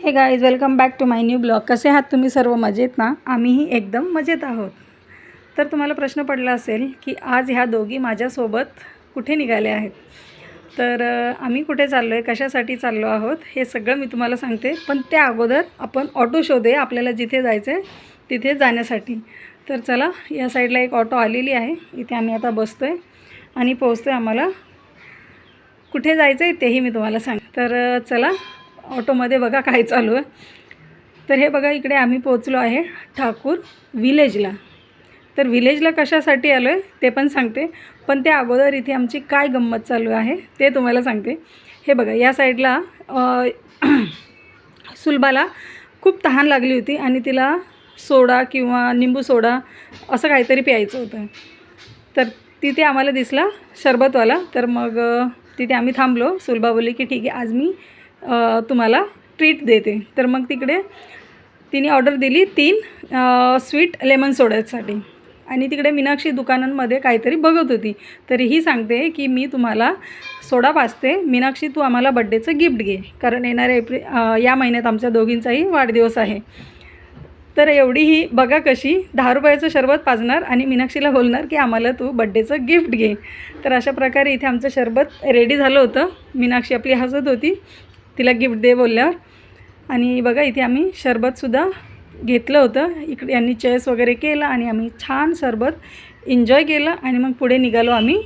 Hey guys welcome back to my new blog कसे आहात तुम्ही? सर्व मजेत ना? आम्हीही एकदम मजेत आहोत. तर तुम्हाला प्रश्न पडला असेल की आज ह्या दोघी माझ्यासोबत कुठे निघाल्या आहेत? तर आम्ही कुठे चाललो आहे कशासाठी चाललो आहोत? हे सगळं मी तुम्हाला सांगते. पण त्या अगोदर आपण ऑटो शोधे आपल्याला जिथे जायचं आहे तिथे जाण्यासाठी. तर चला या साईडला एक ऑटो आलेली आहे. इथे आम्ही आता बसतो आहे आणि पोहोचतो आहे आम्हाला. कुठे जायचं आहे तेही मी तुम्हाला सांग तर चला ऑटोमध्ये बघा काय चालू आहे. तर हे बघा इकडे आम्ही पोचलो आहे ठाकूर विलेजला. तर विलेजला कशासाठी आलो आहे ते पण सांगते पण त्या अगोदर इथे आमची काय गंमत चालू आहे ते तुम्हाला सांगते. हे बघा या साईडला सुलभाला खूप तहान लागली होती आणि तिला सोडा किंवा निंबू सोडा असं काहीतरी प्यायचं होतं. तर तिथे आम्हाला दिसला सरबतवाला तर मग तिथे आम्ही थांबलो. सुलभा बोलली की ठीक आहे आज मी तुम्हाला ट्रीट देते. तर मग तिकडे तिने ऑर्डर दिली तीन स्वीट लेमन सोड्यासाठी. आणि तिकडे मीनाक्षी दुकानांमध्ये काहीतरी बघत होती. तरीही सांगते की मी तुम्हाला सोडा पाचते. मीनाक्षी तू आम्हाला बड्डेचं गिफ्ट घे. कारण येणाऱ्या एप्रिल या महिन्यात आमच्या दोघींचाही वाढदिवस आहे. तर एवढी ही बघा कशी दहा रुपयाचं शरबत पाजणार आणि मीनाक्षीला बोलणार की आम्हाला तू बड्डेचं गिफ्ट घे. तर अशा प्रकारे इथे आमचं शरबत रेडी झालं होतं. मीनाक्षी आपली हसत होती. तिला गिफ्ट दे बोलल्यावर. आणि बघा इथे आम्ही शरबतसुद्धा घेतलं होतं. इकडे यांनी चेस वगैरे केलं आणि आम्ही छान सरबत एन्जॉय केलं आणि मग पुढे निघालो आम्ही.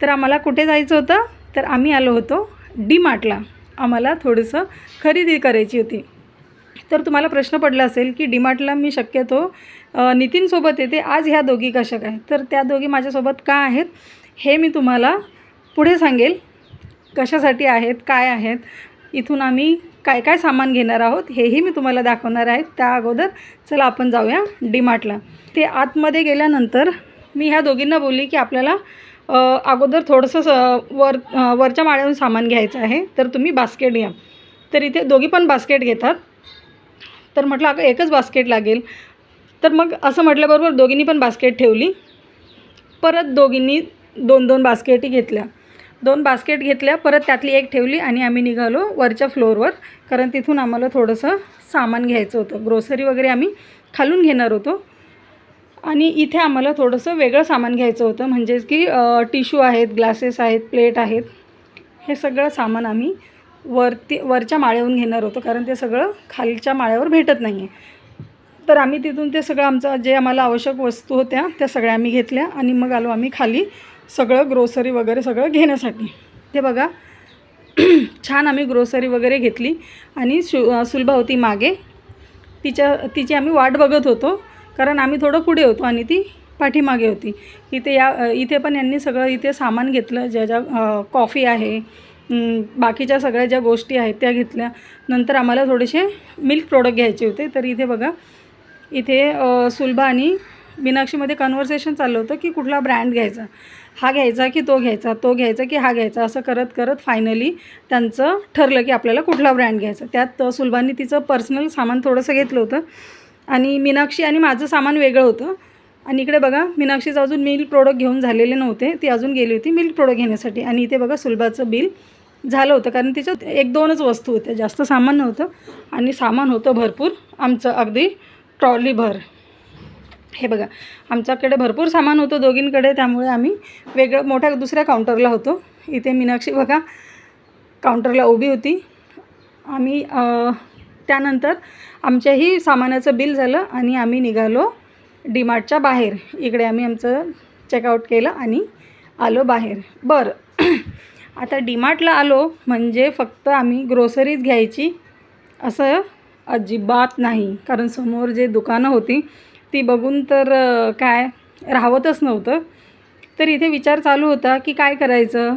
तर आम्हाला कुठे जायचं होतं? तर आम्ही आलो होतो डी मार्टला आम्हाला थोडंसं खरेदी करायची होती. तर तुम्हाला प्रश्न पडला असेल की डीमार्टला मी शक्यतो नितीनसोबत येते. आज ह्या दोघी कशा काय? तर त्या दोघी माझ्यासोबत का आहेत हे मी तुम्हाला पुढे सांगेल. कशासाठी आहेत काय आहेत इथून आम्ही काय काय सामान घेणार आहोत हेही मी तुम्हाला दाखवणार आहे. त्या अगोदर चला आपण जाऊया डीमार्टला. ते आतमध्ये गेल्यानंतर मी ह्या दोघींना बोलली की आपल्याला अगोदर थोडंसं स- वर वरच्या माळ्यावरून सामान घ्यायचं आहे. तर तुम्ही बास्केट घ्या. तर इथे दोघी पण बास्केट घेतात. तर म्हटलं अगं एकच बास्केट लागेल. तर मग असं म्हटल्याबरोबर दोघींनी पण बास्केट ठेवली. परत दोघींनी दोन दोन बास्केटी घेतल्या. दोन बास्केट घेतल्या परत त्यातली एक ठेवली आणि आम्ही निघालो वरच्या फ्लोअरवर. कारण तिथून आम्हाला थोडंसं सामान घ्यायचं होतं. ग्रोसरी वगैरे आम्ही खालून घेणार होतो. आणि इथे आम्हाला थोडंसं वेगळं सामान घ्यायचं होतं. म्हणजेच की टिश्यू आहेत ग्लासेस आहेत प्लेट आहेत. हे सगळं सामान आम्ही वरती वरच्या माळ्याहून घेणार होतो. कारण ते सगळं खालच्या माळ्यावर भेटत नाही आहे तर आम्ही तिथून ते सगळं आमचं जे आम्हाला आवश्यक वस्तू होत्या त्या सगळ्या आम्ही घेतल्या आणि मग आलो आम्ही खाली. सगळं ग्रोसरी वगैरे सगळं घेण्यासाठी. ते बघा छान आम्ही ग्रोसरी वगैरे घेतली आणि शु सुलभा होती मागे तिच्या तिची आम्ही वाट बघत होतो कारण आम्ही थोडं पुढे होतो आणि ती पाठीमागे होती. इथे या इथे पण यांनी सगळं इथे सामान घेतलं ज्या ज्या कॉफी आहे बाकीच्या सगळ्या ज्या गोष्टी आहेत त्या घेतल्या. नंतर आम्हाला थोडेसे मिल्क प्रोडक्ट घ्यायचे होते. तर इथे बघा इथे सुलभा आणि मीनाक्षीमध्ये कन्व्हर्सेशन चाललं होतं की कुठला ब्रँड घ्यायचा? हा घ्यायचा की तो घ्यायचा? तो घ्यायचा की हा घ्यायचा? असं करत करत फायनली त्यांचं ठरलं की आपल्याला कुठला ब्रँड घ्यायचा? त्यात सुलभानी तिचं पर्सनल सामान थोडंसं घेतलं होतं. आणि मीनाक्षी आणि माझं सामान वेगळं होतं. आणि इकडे बघा मीनाक्षीचं अजून मिल्क प्रोडक्ट घेऊन झालेले नव्हते. ती अजून गेली होती मिल्क प्रोडक्ट घेण्यासाठी. आणि इथे बघा सुलभाचं बिल झालं होतं. कारण तिच्यात एक दोनच वस्तू होत्या. जास्त सामान नव्हतं. आणि सामान होतं भरपूर. आमचं अगदी ट्रॉलीभर हे बघा आमच्याकडे भरपूर सामान होतं दोघींकडे त्यामुळे आम्ही वेगळं मोठ्या दुसऱ्या काउंटरला होतो. इथे मीनाक्षी बघा काउंटरला उभी होती. आम्ही त्यानंतर आमच्याही सामानाचं बिल झालं आणि आम्ही निघालो डीमार्टच्या बाहेर. इकडे आम्ही आमचं चेकआउट केलं आणि आलो बाहेर. बरं आता डीमार्टला आलो म्हणजे फक्त आम्ही ग्रोसरीज घ्यायची असं अजिबात नाही. कारण समोर जे दुकानं होती ती बघून तर काय राहवतच नव्हतं. तर इथे विचार चालू होता की काय करायचं?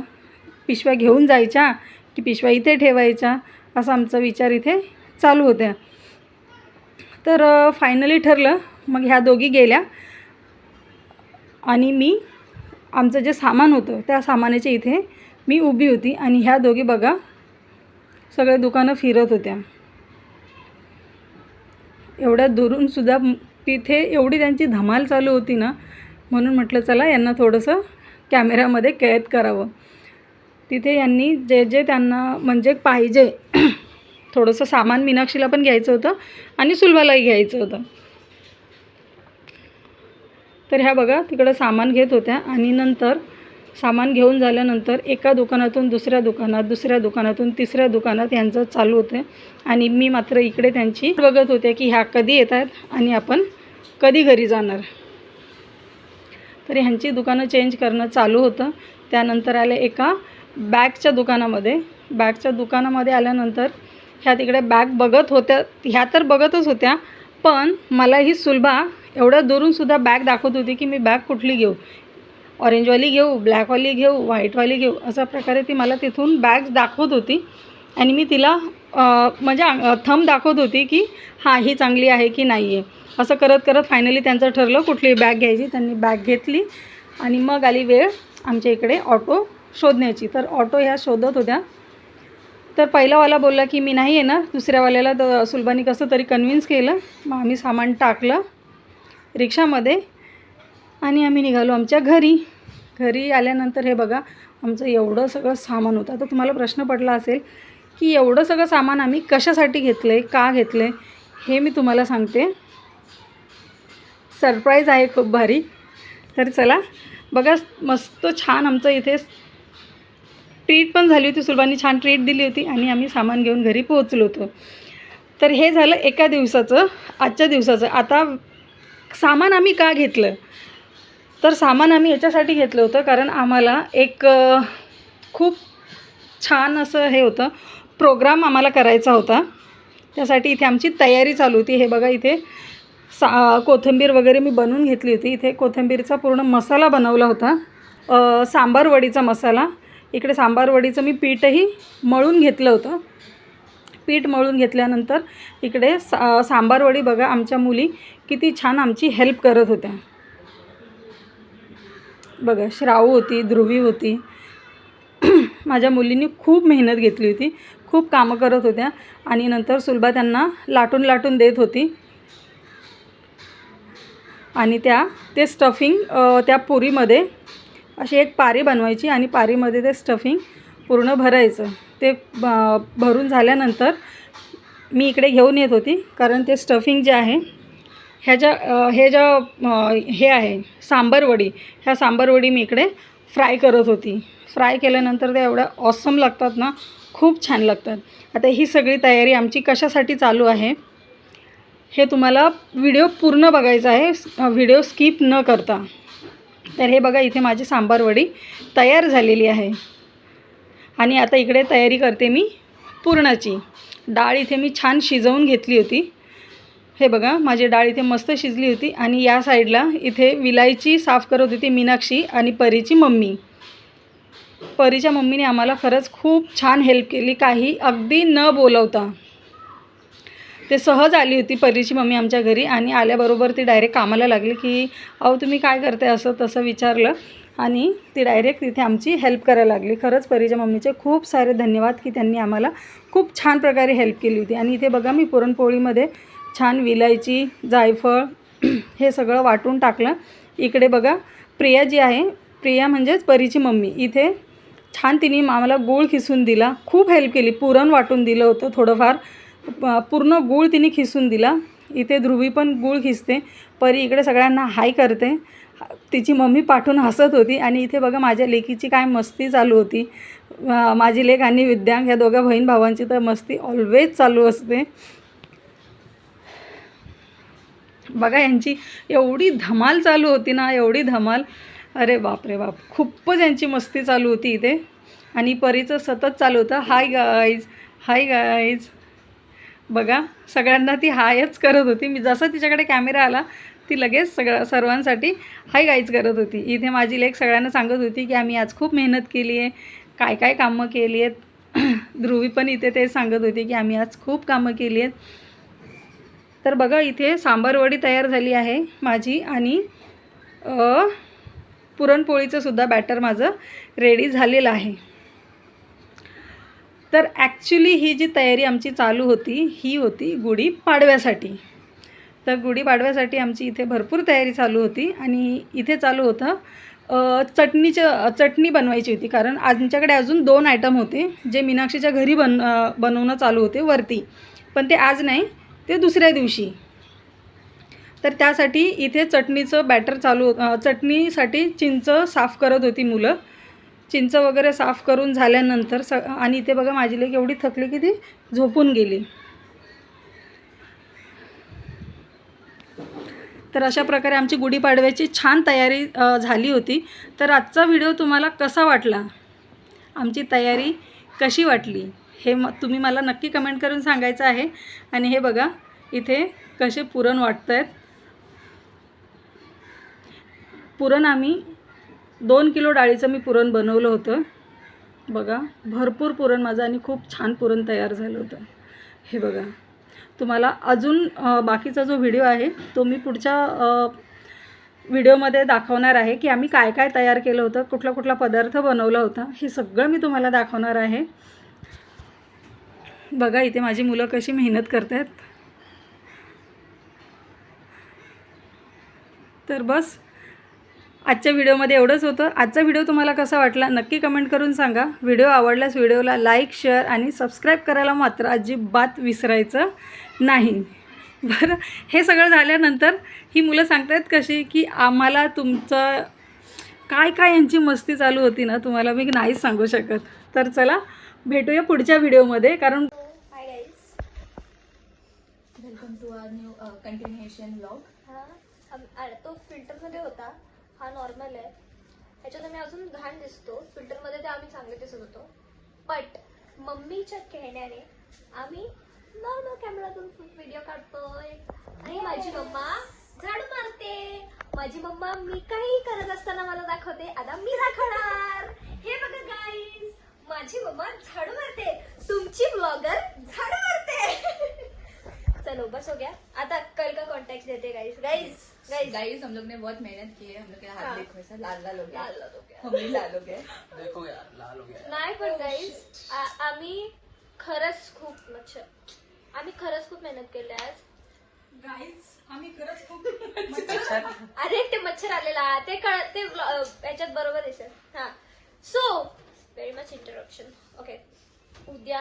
पिशव्या घेऊन जायच्या की पिशव्या इथे ठेवायच्या? असा आमचा विचार इथे चालू होत्या. तर फायनली ठरलं. मग ह्या दोघी गेल्या. आणि मी आमचं जे सामान होतं त्या सामानाच्या इथे मी उभी होती. आणि ह्या दोघी बघा सगळे दुकानं फिरत होत्या. एवढ्या दुरूनसुद्धा तिथे एवढी त्यांची धमाल चालू होती ना म्हणून म्हटलं चला यांना थोडंसं कॅमेऱ्यामध्ये कैद करावं. तिथे यांनी जे जे त्यांना म्हणजे पाहिजे थोडंसं सामान मीनाक्षीला पण घ्यायचं होतं आणि सुलभालाही घ्यायचं होतं. तर ह्या बघा तिकडं सामान घेत होत्या आणि नंतर सामान घेऊन झाल्यानंतर एका दुकानातून दुसऱ्या दुकानात दुसऱ्या दुकानातून तिसऱ्या दुकानात यांचं चालू होतं. आणि मी मात्र इकडे त्यांची बघत होते की ह्या कधी येत आहेत आणि आपण कधी घरी जाणार. तर ह्यांची दुकानं चेंज करणं चालू होतं. त्यानंतर आले एका बॅगच्या दुकानामध्ये. बॅगच्या दुकानामध्ये आल्यानंतर ह्या तिकडे बॅग बघत होत्या ह्या तर बघतच होत्या पण मला ही सुलभा एवढ्या दुरूनसुद्धा बॅग दाखवत होती की मी बॅग कुठली घेऊ. ऑरेंजवाली घेऊ ब्लॅकवाली घेऊ व्हाईटवाली घेऊ अशा प्रकारे ती मला तिथून बॅग्स दाखवत होती. आणि मी तिला म्हणजे थंब दाखवत होती की हां ही चांगली आहे की नाही आहे असं करत करत फायनली त्यांचं ठरलं कुठली बॅग घ्यायची. त्यांनी बॅग घेतली. आणि मग आली वेळ आमच्या इकडे ऑटो शोधण्याची. तर ऑटो ह्या शोधत होत्या. तर पहिलावाला बोलला की मी नाही येणार. दुसऱ्यावाल्याला तर सुलभानी कसं तरी कन्व्हिन्स केलं. मग आम्ही सामान टाकलं. रिक्षामध्ये आणि आम्ही निघालो आमच्या घरी. घरी आल्यानंतर हे बघा आमचं एवढं सगळं सामान होतं. आता तुम्हाला प्रश्न पडला असेल की एवढं सगळं सामान आम्ही कशासाठी घेतलं आहे का घेतलं आहे हे मी तुम्हाला सांगते. सरप्राईज आहे खूप भारी. तर चला बघा मस्त छान आमचं इथे ट्रीट पण झाली होती सुलभानी छान ट्रीट दिली होती आणि आम्ही सामान घेऊन घरी पोहोचलो होतो. तर हे झालं एका दिवसाचं आजच्या दिवसाचं. आता सामान आम्ही का घेतलं? तर सामान आम्ही याच्यासाठी घेतलं होतं कारण आम्हाला एक खूप छान असं हे होतं प्रोग्राम आम्हाला करायचा होता. त्यासाठी इथे आमची तयारी चालू होती. हे बघा इथे सा कोथिंबीर वगैरे मी बनवून घेतली होती. इथे कोथिंबीरचा पूर्ण मसाला बनवला होता. सांबारवडीचा सांबार वडीचा मसाला. इकडे सांबार वडीचं मी पीठही मळून घेतलं होतं. पीठ मळून घेतल्यानंतर इकडे सा सांबार वडी बघा आमच्या मुली किती छान आमची हेल्प करत होत्या. बघा श्रावू होती ध्रुवी होती. माझ्या मुलींनी खूप मेहनत घेतली होती. खूप कामं करत होत्या आणि नंतर सुलभा त्यांना लाटून लाटून देत होती. आणि त्या ते स्टफिंग त्या पुरीमध्ये अशी एक पारी बनवायची आणि पारीमध्ये ते स्टफिंग पूर्ण भरायचं. ते भरून झाल्यानंतर मी इकडे घेऊन येत होती कारण ते स्टफिंग जे आहे ह्या ज्या हे ज्या हे आहे सांबार वडी ह्या सांबारवडी मी इकडे फ्राय करत होती. फ्राय केल्यानंतर त्या एवढ्या ऑसम लागतात ना खूप छान लागतात. आता ही सगळी तयारी आमची कशासाठी चालू आहे हे तुम्हाला व्हिडिओ पूर्ण बघायचा आहे व्हिडिओ स्किप न करता. तर हे बघा इथे माझी सांबार वडी तयार झालेली आहे. आणि आता इकडे तयारी करते मी पुरणाची. डाळ इथे मी छान शिजवून घेतली होती. हे बघा माझी डाळ इथे मस्त शिजली होती आणि या साईडला इथे विलायची साफ करत होती मीनाक्षी आणि परीची मम्मी. परीच्या मम्मीने आम्हाला खरंच खूप छान हेल्प केली काही अगदी न बोलवता. ते सहज आली होती परीची मम्मी आमच्या घरी आणि आल्याबरोबर ती डायरेक्ट कामाला लागली की अहो तुम्ही काय करते असं तसं विचारलं आणि ती डायरेक्ट तिथे आमची हेल्प करायला लागली. खरंच परीच्या मम्मीचे खूप सारे धन्यवाद की त्यांनी आम्हाला खूप छान प्रकारे हेल्प केली होती. आणि इथे बघा मी पुरणपोळीमध्ये छान विलायची जायफळ हे सगळं वाटून टाकलं. इकडे बघा प्रिया जी आहे. प्रिया म्हणजेच परीची मम्मी. इथे छान तिने आम्हाला गूळ खिसून दिला. खूप हेल्प केली. पुरण वाटून दिलं होतं थोडंफार. पूर्ण गूळ तिने खिसून दिला. इथे ध्रुवी पण गूळ खिसते. परी इकडे सगळ्यांना हाय करते. तिची मम्मी पाठून हसत होती. आणि इथे बघा माझ्या लेकीची काय मस्ती चालू होती. माझी लेख आणि विद्यांक ह्या दोघं बहीण भावांची तर मस्ती ऑलवेज चालू असते. बघा यांची एवढी धमाल चालू होती ना एवढी धमाल. अरे बाप रे बाप खूपच यांची मस्ती चालू होती इथे. आणि परीचं सतत चालू होतं. हाय गाईज हाय गाईज बघा सगळ्यांना ती हायच करत होती. मी जसं तिच्याकडे कॅमेरा आला ती लगेच सगळं सर्वांसाठी हाय गाईज करत होती. इथे माझी लेख सगळ्यांना सांगत होती की आम्ही आज खूप मेहनत केली आहे. काय काय कामं केली आहेत. ध्रुवी पण इथे ते सांगत होती की आम्ही आज खूप कामं केली आहेत. तर बघा इथे सांबारवडी तयार झाली आहे माझी आणि पुरणपोळीचं सुद्धा बॅटर माझं रेडी झालेलं आहे. तर ॲक्च्युली ही जी तयारी आमची चालू होती ही होती गुढी पाडव्यासाठी. तर गुढी पाडव्यासाठी आमची इथे भरपूर तयारी चालू होती आणि इथे चालू होतं चटणीचं चटणी बनवायची होती. कारण आमच्याकडे अजून दोन आयटम होते जे मीनाक्षीच्या घरी बन बनवणं चालू होते वरती. पण ते आज नाही ते दुसऱ्या दिवशी. तर त्यासाठी इथे चटणीचं बॅटर चालू चटणीसाठी चिंच साफ करत होती मुलं. चिंच वगैरे साफ करून झाल्यानंतर स आणि इथे बघा माझी लेक एवढी थकली की ती झोपून गेली. तर अशा प्रकारे आमची गुढीपाडव्याची छान तयारी झाली होती. तर आजचा व्हिडिओ तुम्हाला कसा वाटला? आमची तयारी कशी वाटली? हे म तुम्ही मला नक्की कमेंट करून सांगायचं आहे. आणि हे बघा इथे कसे पुरण वाटत आहेत पुरण आम्ही दोन किलो डाळीचं मी पुरण बनवलं होतं. बघा भरपूर पुरण माझं आणि खूप छान पुरण तयार झालं होतं. हे बघा तुम्हाला अजून बाकीचा जो व्हिडिओ आहे तो मी पुढच्या व्हिडिओमध्ये दाखवणार आहे की आम्ही काय काय तयार केलं होतं कुठला कुठला पदार्थ बनवला होता हे सगळं मी तुम्हाला दाखवणार आहे. बघा इथे माझी मुलं कशी मेहनत करत आहेत तर बस आजच्या व्हिडिओमध्ये एवढंच होतं. आजचा व्हिडिओ तुम्हाला कसा वाटला नक्की कमेंट करून सांगा. व्हिडिओ आवडल्यास व्हिडिओला लाईक शेअर आणि सबस्क्राईब करायला मात्र अजिबात विसरायचं नाही. बरं हे सगळं झाल्यानंतर ही मुलं सांगतायत कशी की आम्हाला तुमचं काय काय यांची मस्ती चालू होती ना तुम्हाला मी नाहीच सांगू शकत. तर चला भेटूया पुढच्या व्हिडिओमध्ये कारण hi guys welcome to our new continuation blog हा आम- तो फिल्टरमध्ये होता. हा नॉर्मल आहे. ह्याच्यात आम्ही अजून घाण दिसतो. फिल्टरमध्ये ते आम्ही चांगले दिसत होतो. बट मम्मीच्या कहण्याने आम्ही नॉर्मल कॅमेरातून व्हिडिओ काढतोय. आणि माझी मम्मा झाडू मारते. माझी मम्मा मी काही करत असताना मला दाखवते. आता मी दाखवणार. हे बघा गाईज माझी मम्मा झाडू मारते. तुमची ब्लॉगर झाडू मारते चलो बस हो गया. आता कल का कॉन्टेक्ट देते गाइस गाइस गाइस गाइस हम लोग ने बहुत मेहनत की है. हम लोग के हाथ. देखो ऐसा लाल लाल हो गया. लाल लाल हो गया. हम भी लाल हो गए. देखो यार लाल हो गया. नाही पण गाईस आम्ही खरंच खूप मच्छर आम्ही खरंच खूप मेहनत केली आज. आम्ही खरंच खूप अच्छा अरे ते मच्छर आलेला. ते कळ ते याच्यात बरोबर दिसेल हा. So very much interruption okay उद्या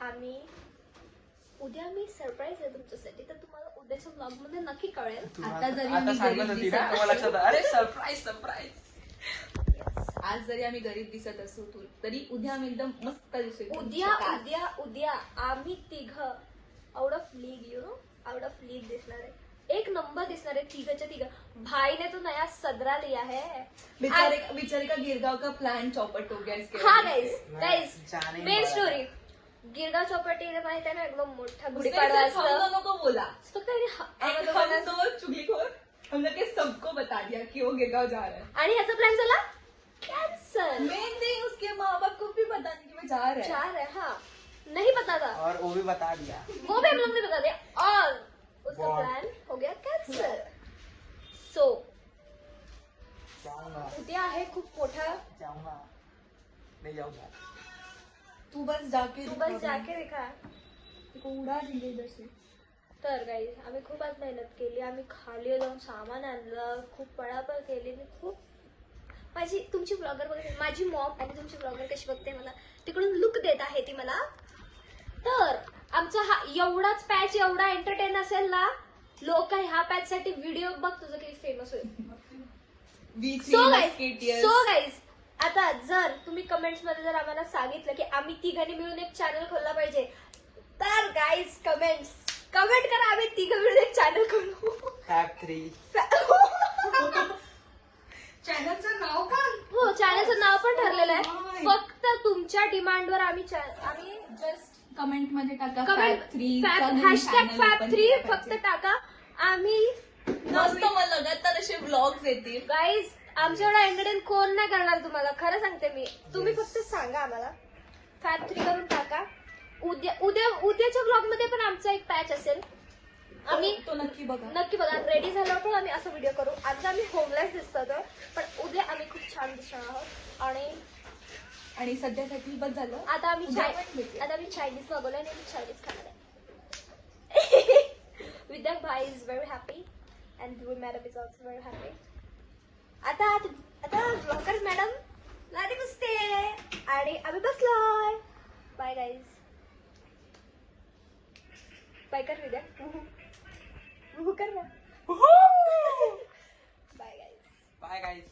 आम्ही उद्या मी सरप्राईज आहे तुमच्यासाठी. तर तुम्हाला उद्याच्या ब्लॉगमध्ये नक्की कळेल. आता जरी आता मी सांगत गरीब होती दिसत ना तेव्हा लक्षात आलं. अरे सरप्राईज सरप्राईज आज जरी आम्ही गरीब दिसत असू तू तरी उद्या आम्ही एकदम मस्त दिसू. उद्या उद्या उद्या आम्ही तिघ out of league you know out of league दिसणार आहे. एक नंबर दिसणार आहे तिघच्या तिघ. भाई ने तो नया सदरा लिया है. बेचारे बेचारे का गिरगांव का प्लान चौपट हो गया इसके हाँ वजह गाइस। गाइस जाने मेन वाला स्टोरी गिरगाव चौपाटी माहित आहे ना एकदम मोठा गुढीपाडवा दोनों को बोला. फक्त त्यांनी ह- आम्हा एक हम दोघांना- दो चुगलीखोर हम लोग ने सबको बता दिया कि वो गिरगांव जा रहा है. आणि ह्याचा प्लॅन झाला? कॅन्सल मेन थिंग उसके माँ बाप को भी पता नहीं कि वो जा रहा है. चार है हाँ. नहीं पता था और वो भी बता दिया. वो भी हम लोग ने बता दिया. और उसका Wow. प्लान हो गया कैंसल सो जाऊँगा. उद्या आहे खूप मोठा जाऊँगा. नहीं जाऊँगा. तू बस जाके तू बस जाके दिखा उड़ा देंगे इधर से तर गाई आम्ही खूप आज मेहनत केली. आम्ही खाली जाऊन सामान आणलं खूप पळापळ केली. मी खूप माझी तुमची ब्लॉगर बघते माझी मॉम आणि तुमची ब्लॉगर कशी बघते मला तिकडून लुक देत आहे ती मला. तर आमचा हा एवढाच पॅच एवढा एंटरटेन असेल ना लोक ह्या पॅच साठी व्हिडिओ बघ तुझं किती फेमस होईल. सो गाईज सो गाईज आता जर तुम्ही कमेंट्समध्ये जर आम्हाला सांगितलं की आम्ही तिघांनी मिळून एक चॅनल खोलला पाहिजे तर गाईज कमेंट्स कमेंट करा आम्ही तिघं मिळून एक चॅनल खोलू. चॅनलचं नाव काय हो चॅनलचं नाव पण ठरलेलं आहे. फक्त तुमच्या डिमांडवर आम्ही आम्ही जस्ट कमेंटमध्ये टाका कमेंट फॅक्ट थ्री हॅशटॅग फॅप थ्री फक्त टाका. आम्ही मस्त मग लगातार असे ब्लॉग्स येतील. गाईज आमच्या एवढा एंटरटेन कोण नाही करणार तुम्हाला खरं सांगते मी. तुम्ही फक्त सांगा आम्हाला. फॅप थ्री करून टाका. उद्या उद्या उद्याच्या ब्लॉगमध्ये पण आमचा एक पॅच असेल. आम्ही तो नक्की बघा. नक्की बघा. रेडी झाल्यावर पण आम्ही असं व्हिडिओ करू. आज आम्ही होमलेस दिसतो तर पण उद्या आम्ही खूप छान दिसणार आहोत. आणि आणि सध्यासाठी बस झालं. आता आम्ही उद्या चाय पण भेटूया. आता आम्ही चायनीज मागवलं आणि आम्ही चायनीज खाणार आहे. विद्याक भाई इज व्हेरी हॅपी अँड रुमॅडम इज ऑल्सो व्हेरी हॅपी आता आता ब्लॉकर मॅडम लादी बसते आणि आम्ही बसलोय. बाय गाईज बाय कर विद्या. कर ना. Bye guys bye guys